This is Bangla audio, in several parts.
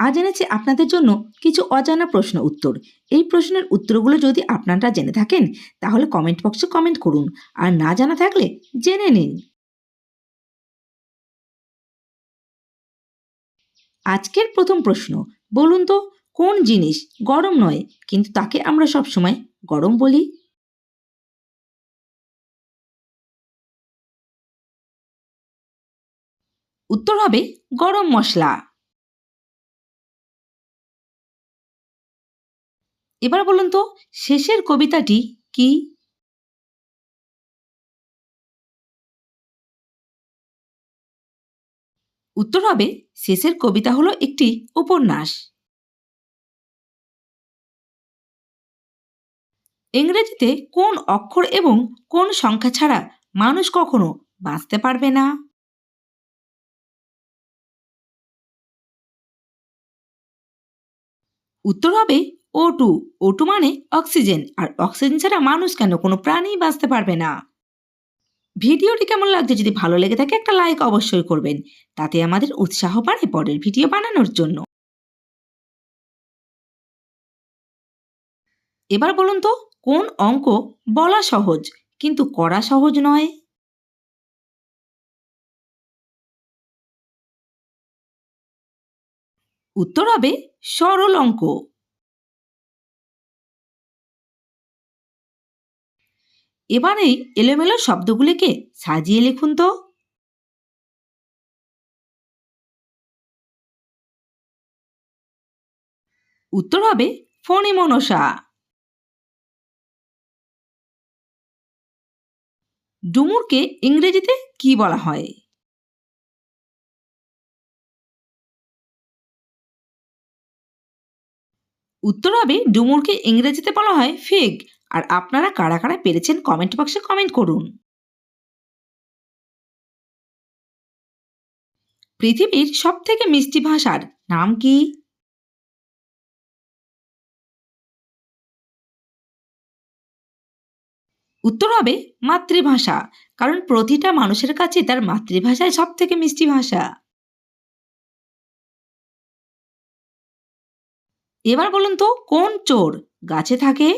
আজ এনেছি আপনাদের জন্য কিছু অজানা প্রশ্ন উত্তর। এই প্রশ্নের উত্তরগুলো যদি আপনারা জেনে থাকেন, তাহলে কমেন্ট বক্সে কমেন্ট করুন। আর না জানা থাকলে জেনে নিন। আজকের প্রথম প্রশ্ন, বলুন তো, কোন জিনিস গরম নয়, কিন্তু তাকে আমরা সবসময় গরম বলি? উত্তর হবে গরম মশলা। এবার বলুন তো, শেষের কবিতাটি কি? উত্তর হবে, শেষের কবিতা হলো একটি উপন্যাস। ইংরেজিতে কোন অক্ষর এবং কোন সংখ্যা ছাড়া মানুষ কখনো বাঁচতে পারবে না? উত্তর হবে ও টু ও টু মানে অক্সিজেন আর অক্সিজেন ছাড়া মানুষ কেন? কোনো প্রাণী বাঁচতে পারবে না। ভিডিওটি কেমন লাগছে যদি ভালো লেগে থাকে, একটা লাইক অবশ্যই করবেন। তাতে আমাদের উৎসাহ বাড়ে পরের ভিডিও বানানোর জন্য। এবার বলুন তো, কোন অঙ্ক বলা সহজ, কিন্তু করা সহজ নয়? উত্তর হবে সরল অঙ্ক। এবার এই এলোমেলো শব্দগুলিকে সাজিয়ে লিখুন তো। উত্তর হবে ফণিমনসা। ডুমুরকে ইংরেজিতে কি বলা হয়? উত্তর হবে ডুমুরকে ইংরেজিতে বলা হয় ফিগ। আর আপনারা কারা কারা পেরেছেন কমেন্ট বক্সে কমেন্ট করুন। পৃথিবীর সব থেকে মিষ্টি ভাষার নাম কি? উত্তর হবে মাতৃভাষা, কারণ প্রতিটা মানুষের কাছে তার মাতৃভাষায় সব থেকে মিষ্টি ভাষা। এবার বলুন তো, কোন চোর গাছে থাকে?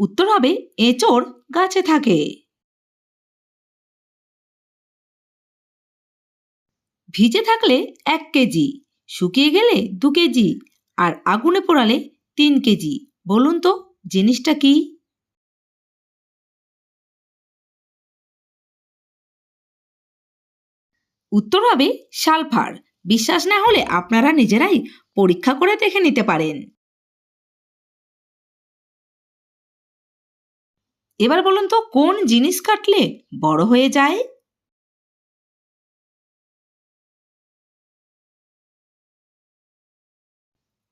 উত্তর হবে, এঁচোড় গাছে থাকে। ভিজে থাকলে এক কেজি, শুকিয়ে গেলে দু কেজি, আর আগুনে পোড়ালে তিন কেজি। বলুন তো, জিনিসটা কি? উত্তর হবে, সালফার। বিশ্বাস না হলে আপনারা নিজেরাই পরীক্ষা করে দেখে নিতে পারেন। এবার বলুন তো, কোন জিনিস কাটলে বড় হয়ে যায়?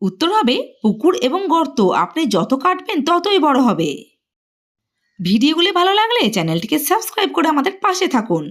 উত্তর হবে, পুকুর এবং গর্ত। আপনি যত কাটবেন ততই বড় হবে। ভিডিওগুলি ভালো লাগলে চ্যানেলটিকে সাবস্ক্রাইব করে আমাদের পাশে থাকুন।